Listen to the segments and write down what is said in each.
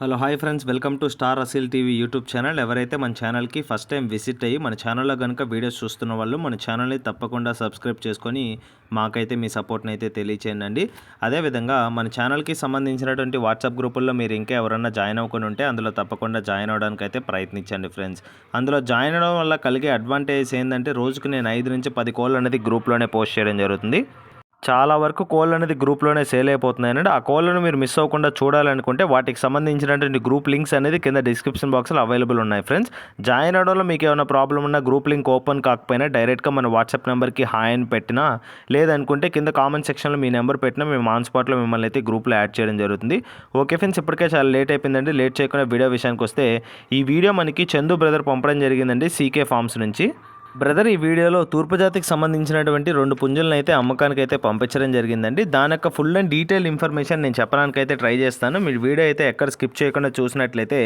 Hello hi friends. Welcome to star Aseel TV YouTube channel. ఎవరైతే మన ఛానల్కి first time visit అయ్యి మన ఛానల్లో కనుక వీడియోస్ చూస్తున్న వాళ్ళు మన ఛానల్ని తప్పకుండా సబ్స్క్రైబ్ చేసుకొని మాకైతే మీ సపోర్ట్ని అయితే తెలియచేయండి అదేవిధంగా మన ఛానల్కి సంబంధించినటువంటి వాట్సాప్ గ్రూపుల్లో మీరు ఇంకా ఎవరన్నా జాయిన్ అవ్వకుండా ఉంటే అందులో తప్పకుండా జాయిన్ అవ్వడానికి అయితే ప్రయత్నించండి ఫ్రెండ్స్. అందులో జాయిన్ అవ్వడం వల్ల కలిగే అడ్వాంటేజ్ ఏంటంటే రోజుకు నేను ఐదు నుంచి పది కోళ్ళు అనేది గ్రూప్లోనే పోస్ట్ చేయడం జరుగుతుంది. చాలా వరకు కోళ్ళు అనేది గ్రూప్లోనే సేల్ అయిపోతున్నాయండి ఆ కోళ్ళను మీరు మిస్ అవ్వకుండా చూడాలనుకుంటే వాటికి సంబంధించినటువంటి గ్రూప్ లింక్స్ అనేది కింద డిస్క్రిప్షన్ బాక్స్లో అవైలబుల్ ఉన్నాయి ఫ్రెండ్స్ జాయిన్ అవడంలో మీకు ఏమైనా ప్రాబ్లం ఉన్నా గ్రూప్ లింక్ ఓపెన్ కాకపోయినా డైరెక్ట్గా మన వాట్సాప్ నెంబర్కి హాయ్ అని పెట్టినా లేదనుకుంటే కింద కామెంట్ సెక్షన్లో మీ నెంబర్ పెట్టినా మేము ఆన్ స్పాట్లో మిమ్మల్ని అయితే గ్రూప్లో యాడ్ చేయడం జరుగుతుంది. ఓకే ఫ్రెండ్స్ ఇప్పటికే చాలా లేట్ అయిపోయిందండి. లేట్ చేయకుండా వీడియో విషయానికి వస్తే ఈ వీడియో మనకి చందు బ్రదర్ పంపడం జరిగిందండి సీకే ఫార్మ్స్ నుంచి. బ్రదర్ ఈ వీడియోలో తూర్పు జాతికి సంబంధించినటువంటి రెండు పుంజులను అయితే అమ్మకానికి అయితే పంపించడం జరిగిందండి. దాని యొక్క ఫుల్ అండ్ డీటెయిల్ ఇన్ఫర్మేషన్ నేను చెప్పడానికి అయితే ట్రై చేస్తాను. మీరు వీడియో అయితే ఎక్కడ స్కిప్ చేయకుండా చూసినట్లయితే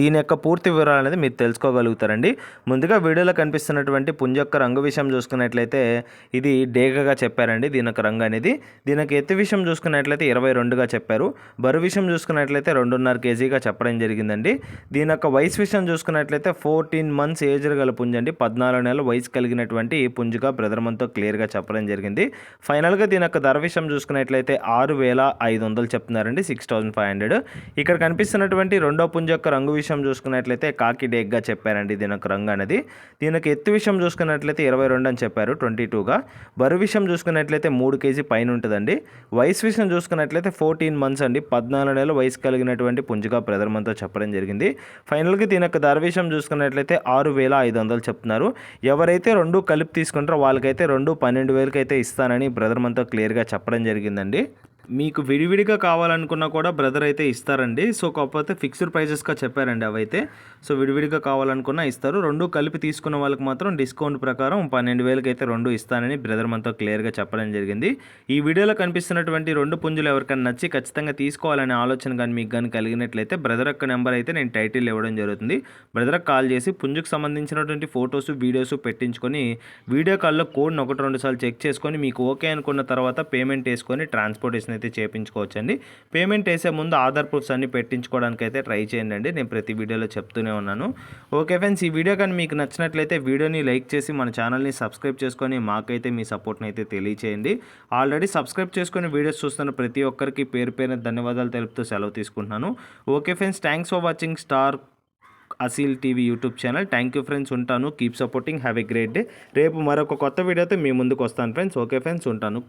దీని యొక్క పూర్తి వివరాలు అనేది మీరు తెలుసుకోగలుగుతారండి. ముందుగా వీడియోలో కనిపిస్తున్నటువంటి పుంజ యొక్క రంగు విషయం చూసుకున్నట్లయితే ఇది డేగగా చెప్పారండి. దీని యొక్క రంగు అనేది దీని యొక్క ఎత్తు విషయం చూసుకున్నట్లయితే ఇరవై రెండుగా చెప్పారు. బరువు విషయం చూసుకున్నట్లయితే రెండున్నర కేజీగా చెప్పడం జరిగిందండి. దీని యొక్క వయసు విషయం చూసుకున్నట్లయితే ఫోర్టీన్ మంత్స్ ఏజ్ గల పుంజండి. పద్నాలుగు నెలలు వయసు కలిగినటువంటి పుంజుగా బ్రదర్ మనతో క్లియర్గా చెప్పడం జరిగింది. ఫైనల్గా దీని యొక్క ధర విషయం చూసుకున్నట్లయితే ఆరు వేల ఐదు వందలు చెప్తున్నారండి సిక్స్ థౌసండ్ ఫైవ్ హండ్రెడ్. ఇక్కడ కనిపిస్తున్నటువంటి రెండో పుంజు యొక్క రంగు విషయం చూసుకున్నట్లయితే కాకి డేగ్గా చెప్పారండి దీని యొక్క రంగు అనేది. దీని యొక్క ఎత్తు విషయం చూసుకున్నట్లయితే ఇరవై రెండు అని చెప్పారు ట్వంటీ టూగా. బరువు విషయం చూసుకున్నట్లయితే మూడు కేజీ పైన ఉంటుందండి. వయసు విషయం చూసుకున్నట్లయితే ఫోర్టీన్ మంత్స్ అండి పద్నాలుగు నెలల వయసు కలిగినటువంటి పుంజుగా బ్రదర్ మనతో చెప్పడం జరిగింది. ఫైనల్గా దీని యొక్క ధర విషయం చూసుకున్నట్లయితే ఆరు వేల ఐదు వందలు చెప్తున్నారు. ఎవరు ఎవరైతే రెండు కలిపి తీసుకుంటారో వాళ్ళకైతే రెండు పన్నెండు వేలకైతే ఇస్తానని బ్రదర్ మనతో క్లియర్గా చెప్పడం జరిగిందండి. మీకు విడివిడిగా కావాలనుకున్నా కూడా బ్రదర్ అయితే ఇస్తారండి. సో కాకపోతే ఫిక్స్డ్ ప్రైజెస్గా చెప్పారండి అవైతే. సో విడివిడిగా కావాలనుకున్నా ఇస్తారు. రెండు కలిపి తీసుకున్న వాళ్ళకి మాత్రం డిస్కౌంట్ ప్రకారం పన్నెండు వేలకి అయితే రెండు ఇస్తానని బ్రదర్ మనతో క్లియర్గా చెప్పడం జరిగింది. ఈ వీడియోలో కనిపిస్తున్నటువంటి రెండు పుంజులు ఎవరికైనా నచ్చి ఖచ్చితంగా తీసుకోవాలనే ఆలోచన కానీ మీకు కానీ కలిగినట్లయితే బ్రదర్ యొక్క నెంబర్ అయితే నేను టైటిల్ ఇవ్వడం జరుగుతుంది. బ్రదర్కి కాల్ చేసి పుంజుకు సంబంధించినటువంటి ఫొటోస్ వీడియోస్ పెట్టించుకొని వీడియో కాల్లో కోడ్ని ఒకటి రెండు సార్లు చెక్ చేసుకొని మీకు ఓకే అనుకున్న తర్వాత పేమెంట్ వేసుకొని ట్రాన్స్పోర్టేషన్ అయితే చేయించుకోవచ్చండి పేమెంట్ వేసే ముందు ఆధార్ ప్రూఫ్స్ అన్ని పెట్టించుకోవడానికి అయితే ట్రై చేయండి అండి నేను ప్రతి వీడియోలో చెప్తూనే ఉన్నాను. ఓకే ఫ్రెండ్స్ ఈ వీడియో కానీ మీకు నచ్చినట్లయితే వీడియోని లైక్ చేసి మన ఛానల్ని సబ్స్క్రైబ్ చేసుకొని మాకైతే మీ సపోర్ట్ని అయితే తెలియచేయండి. ఆల్రెడీ సబ్స్క్రైబ్ చేసుకొని వీడియోస్ చూస్తున్న ప్రతి ఒక్కరికి పేరు పేరున ధన్యవాదాలు తెలుపుతూ సెలవు తీసుకుంటున్నాను. Okay friends thanks for watching star Aseel TV YouTube channel. Thank you friends ఉంటాను. Keep supporting have a great day. రేపు మరొక కొత్త వీడియోతో మీ ముందుకు వస్తాను ఫ్రెండ్స్. ఓకే ఫ్రెండ్స్ ఉంటాను.